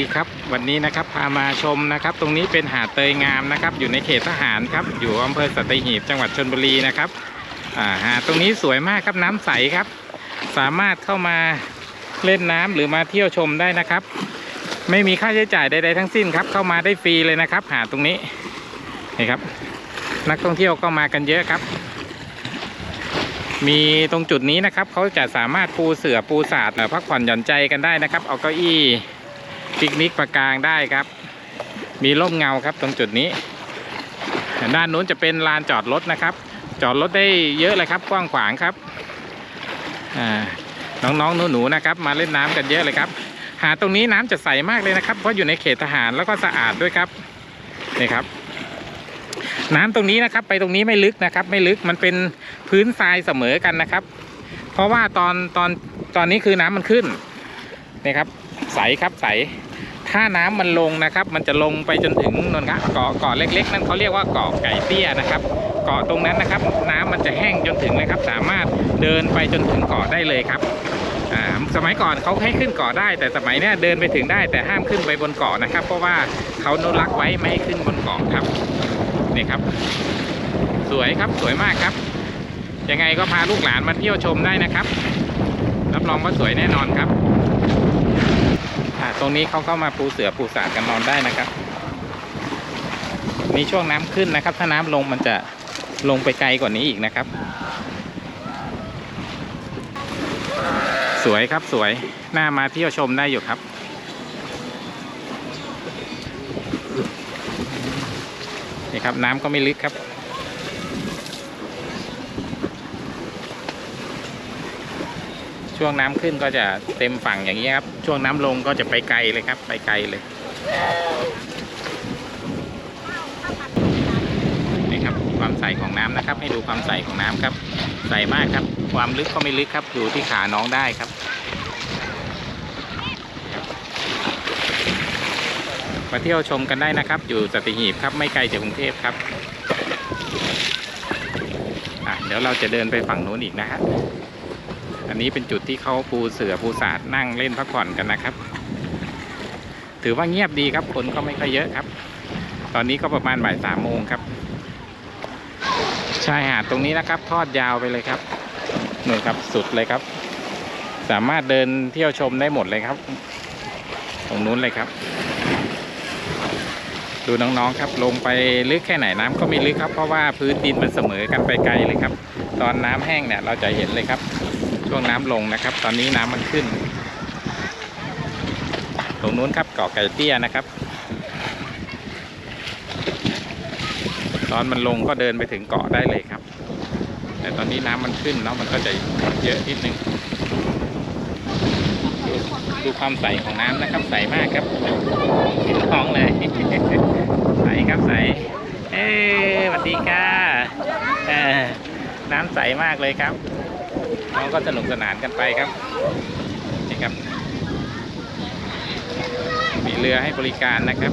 ดีครับวันนี้นะครับพามาชมนะครับ ตรงนี้เป็นหาดเตยงามนะครับ อยู่ในเขตทหารครับ อยู่อำเภอสัตหีบจังหวัดชนบุรีนะครับหาดตรงนี้สวยมากครับน้ำใสครับ สามารถเข้ามาเล่นน้ำหรือมาเที่ยวชมได้นะครับ ไม่มีค่าใช้จ่ายใดๆทั้งสิ้นครับ เข้ามาได้ฟรีเลยนะครับ หาดตรงนี้นี่ครับ นักท่องเที่ยวก็มากันเยอะครับ มีตรงจุดนี้นะครับเขาจะสามารถปูเสือปูสาดเอ่อพักผ่อนหย่อนใจกันได้นะครับ เอาเก้าอี้ ปิกนิกประกางได้ครับ มีร่มเงาครับตรงจุดนี้ ด้านนู้นจะเป็นลานจอดรถนะครับ จอดรถได้เยอะเลยครับกว้างขวางครับน้องๆหนูๆนะครับ มาเล่นน้ำกันเยอะเลยครับ หาดตรงนี้น้ำจะใสมากเลยนะครับ เพราะอยู่ในเขตทหารแล้วก็สะอาดด้วยครับนี่ครับ น้ำตรงนี้นะครับ ไปตรงนี้ไม่ลึกนะครับ ไม่ลึกมันเป็นพื้นทรายเสมอกันนะครับ เพราะว่าตอนตอนตอนนี้คือน้ำมันขึ้นนี่ครับ ใสครับใส ถ้าน้ำมันลงนะครับ มันจะลงไปจนถึงนนครับเกาะเกาะเล็ก ๆ นั่นเขาเรียกว่าเกาะไก่เตี้ยนะครับ เกาะตรงนั้นนะครับ น้ำมันจะแห้งจนถึงเลยครับ สามารถเดินไปจนถึงเกาะได้เลยครับสมัยก่อนเขาให้ขึ้นเกาะได้ แต่สมัยนี้เดินไปถึงได้แต่ห้ามขึ้นไปบนเกาะนะครับ เพราะว่าเขาอนุรักไว้ไม่ให้ขึ้นบนเกาะครับนี่ครับ สวยครับสวยมากครับยังไงก็พาลูกหลานมาเที่ยวชมได้นะครับ รับรองว่าสวยแน่นอนครับ ตรงนี้เขาเข้ามาปูเสือปูสาดกันนอนได้นะครับมีช่วงน้ำขึ้นนะครับ ถ้าน้ำลงมันจะลงไปไกลกว่านี้อีกนะครับ สวยครับสวยน่ามาเที่ยวชมได้อยู่ครับนี่ครับน้ำก็ไม่ลึกครับ ช่วงน้ำขึ้นก็จะเต็มฝั่งอย่างนี้ครับ ช่วงน้ำลงก็จะไปไกลเลยครับ ไปไกลเลยนี่ครับความใสของน้ำนะครับ ให้ดูความใสของน้ำครับ ใสมากครับ ความลึกก็ไม่ลึกครับอยู่ที่ขาน้องได้ครับมาเที่ยวชมกันได้นะครับ อยู่สัตหีบครับไม่ไกลจากกรุงเทพครับอะเดี๋ยวเราจะเดินไปฝั่งนู้นอีกนะฮะ อันนี้เป็นจุดที่เขาปูเสือปูสาดนั่งเล่นพักผ่อนกันนะครับ ถือว่าเงียบดีครับคนก็ไม่ค่อยเยอะครับ ตอนนี้ก็ประมาณบ่ายสามโมงครับชายหาดตรงนี้นะครับ ทอดยาวไปเลยครับนึ่งครับสุดเลยครับ สามารถเดินเที่ยวชมได้หมดเลยครับ ตรงนู้นเลยครับ ดูน้องๆครับลงไปลึกแค่ไหนน้ำก็ไม่ลึกครับ เพราะว่าพื้นดินมันเสมอกันไปไกลเลยครับ ตอนน้ำแห้งเนี่ยเราจะเห็นเลยครับ ช่วงน้ำลงนะครับ ตอนนี้น้ำมันขึ้น ตรงนู้นครับเกาะไก่เตี้ยนะครับ ตอนมันลงก็เดินไปถึงเกาะได้เลยครับ แต่ตอนนี้น้ำมันขึ้นเนาะมันก็จะเยอะนิดนึงดูดูความใสของน้ำนะครับใสมากครับติดท้องเลยใสครับใสเอ้สวัสดีค่ะน้ำใสมากเลยครับ น้องก็สนุกสนานกันไปครับนี่ครับ มีเรือให้บริการนะครับ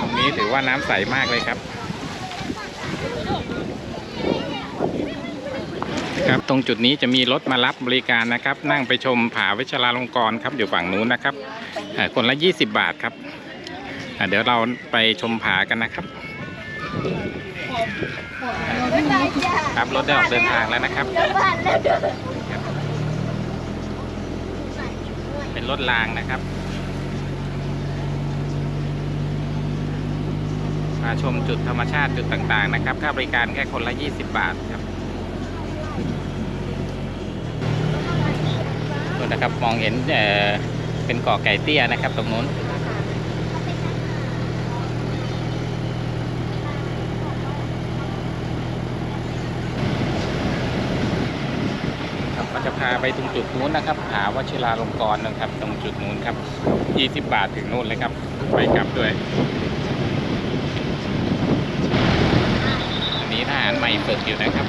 ตรงนี้ถือว่าน้ำใสมากเลยครับ ครับตรงจุดนี้จะมีรถมารับบริการนะครับ นั่งไปชมผาวิชราลงกรณ์ครับอยู่ฝั่งนู้นนะครับคนละ 20 บาทครับเดี๋ยวเราไปชมผากันนะครับ ครับรถได้ออกเดินทางแล้วนะครับ เป็นรถรางนะครับ มาชมจุดธรรมชาติจุดต่างๆนะครับ ค่าบริการแค่คนละ 20 บาทครับนู่นะครับมองเห็นเเป็นเกาะไก่เตี้ยนะครับ ตรงนู้น ครับก็จะพาไปตรงจุดนู้นนะครับผาวชิราลงกรณ์นะครับ ตรงจุดนู้นครับ 20 บาทถึงนู้นเลยครับ ไปกลับด้วยอันนี้ทหารใหม่ฝึกอยู่นะครับ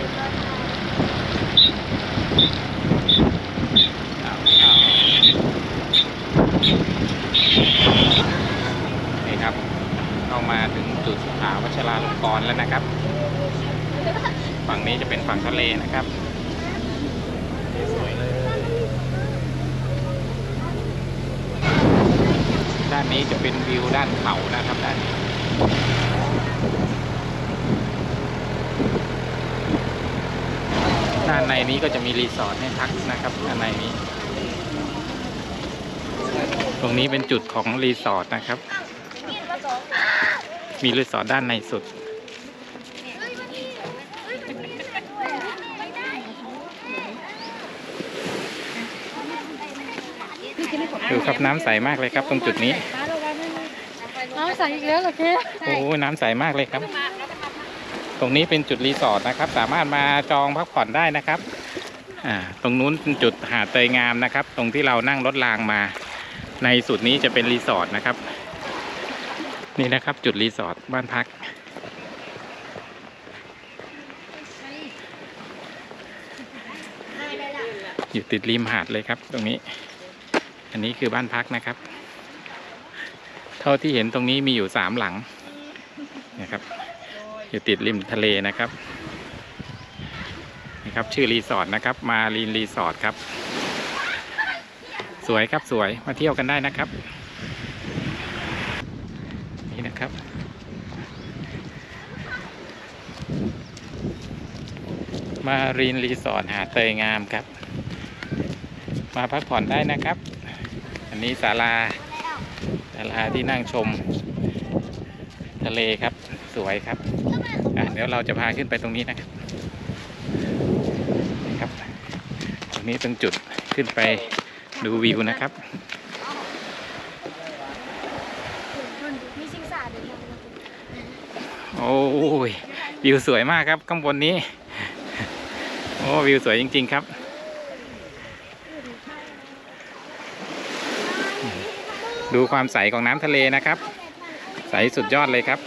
นี่ครับเข้ามาถึงจุดผาวัชราลงกรณ์แล้วนะครับ ฝั่งนี้จะเป็นฝั่งทะเลนะครับ สวยเลย ด้า นี้จะเป็นวิวด้านเขานะครับด้านนี้ด้านในนี้ก็จะมีรีสอร์ทให้พักนะครับด้านในนี้ ตรงนี้เป็นจุดของรีสอร์ทนะครับ มีรีสอร์ทด้านในสุด ดูครับน้ำใสมากเลยครับตรงจุดนี้ำใสอีกแล้วเหรอเคโอ้น้ำใสมากเลยครับ ตรงนี้เป็นจุดรีสอร์ทนะครับ สามารถมาจองพักผ่อนได้นะครับ อ่า ตรงนู้นเป็นจุดหาดเตยงามนะครับ ตรงที่เรานั่งรถรางมา ในสุดนี้จะเป็นรีสอร์ทนะครับ นี่นะครับจุดรีสอร์ทบ้านพัก อยู่ติดริมหาดเลยครับ ตรงนี้ อันนี้คือบ้านพักนะครับ เท่าที่เห็นตรงนี้มีอยู่สามหลังนะครับ อยู่ติดริมทะเลนะครับนี่ครับชื่อรีสอร์ทนะครับ มารีนรีสอร์ทครับ สวยครับสวยมาเที่ยวกันได้นะครับ นี่นะครับมารีนรีสอร์ทหาเตยงามครับ มาพักผ่อนได้นะครับ อันนี้ศาลา ศาลาที่นั่งชมทะเลครับสวยครับอะเดี๋ยวเราจะพาขึ้นไปตรงนี้นะครับนี่ครับ ตรงนี้ตรงจุดขึ้นไปดูวิวนะครับโอ้ยวิวสวยมากครับข้างบนนี้ โอ้วิวสวยจริง ๆ ครับ ดูความใสของน้ำทะเลนะครับ ใสสุดยอดเลยครับ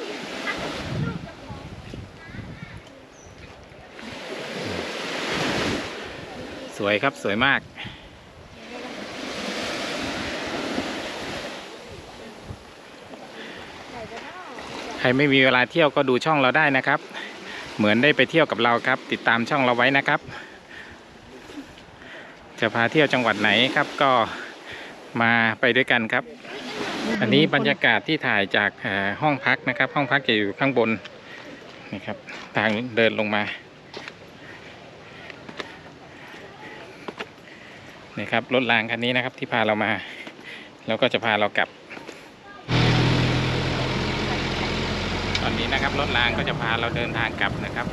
สวยครับสวยมาก ใครไม่มีเวลาเที่ยวก็ดูช่องเราได้นะครับ เหมือนได้ไปเที่ยวกับเราครับ ติดตามช่องเราไว้นะครับ จะพาเที่ยวจังหวัดไหนครับก็มาไปด้วยกันครับ อันนี้บรรยากาศที่ถ่ายจากห้องพักนะครับ ห้องพักจะอยู่ข้างบนนี่ครับ ทางเดินลงมานี่ครับรถรางคันนี้นะครับที่พาเรามา แล้วก็จะพาเรากลับ ตอนนี้นะครับรถรางก็จะพาเราเดินทางกลับนะครับ